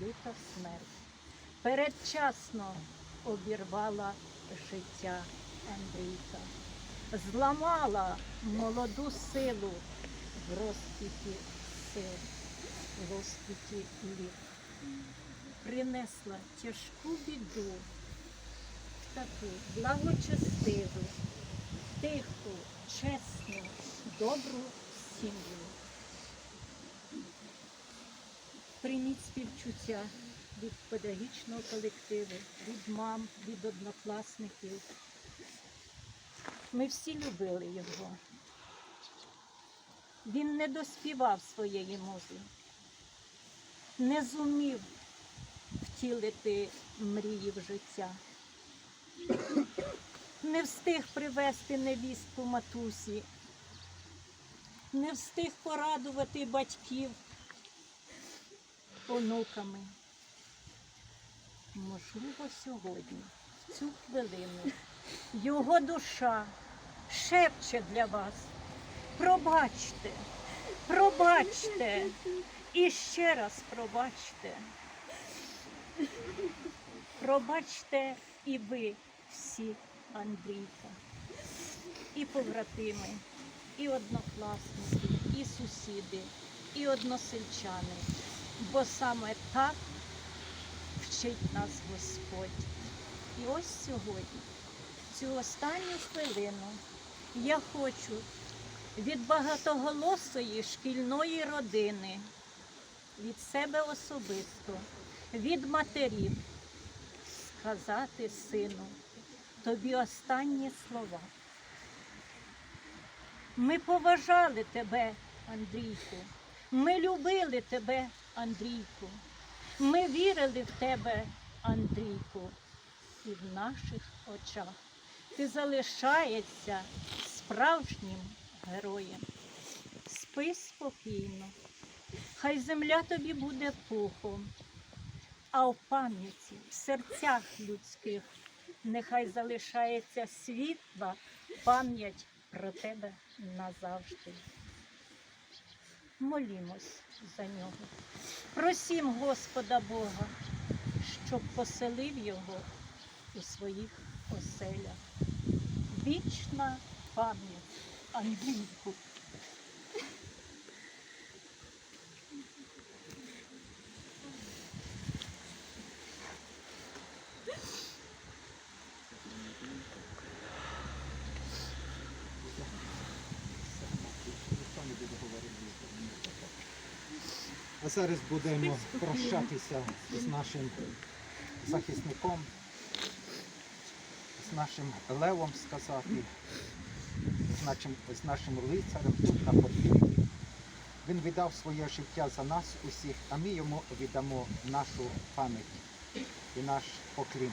люта смерть. Передчасно обірвала життя Андрійка, зламала молоду силу в розквіті сил, в розквіті літ. Принесла тяжку біду, таку благочестиву, тиху, чесну, добру сім'ю. Прийміть співчуття від педагогічного колективу, від мам, від однокласників. Ми всі любили його. Він не доспівав своєї музи, не зумів втілити мрії в життя, не встиг привезти невістку матусі, не встиг порадувати батьків онуками. Можливо, сьогодні, в цю хвилину, його душа шепче для вас. Пробачте, пробачте і ще раз пробачте. Пробачте і ви всі, Андрійка, і побратими, і однокласники, і сусіди, і односельчани, бо саме так вчить нас Господь. І ось сьогодні, цю останню хвилину, я хочу від багатоголосої шкільної родини, від себе особисто, від матерів сказати сину тобі останні слова. Ми поважали тебе, Андрійку. Ми любили тебе, Андрійку. Ми вірили в тебе, Андрійку, і в наших очах ти залишаєшся справжнім героєм. Спи спокійно, хай земля тобі буде пухом, а в пам'яті, в серцях людських, нехай залишається світла пам'ять про тебе назавжди. Молімось за нього. Просім Господа Бога, щоб поселив його у своїх оселях. Вічна пам'ять Андрійку. А зараз будемо прощатися з нашим захисником, з нашим левом сказати, з нашим, з нашим лицарем тут на подвір'ї. Він віддав своє життя за нас усіх, а ми йому віддамо нашу пам'ять і наш поклін.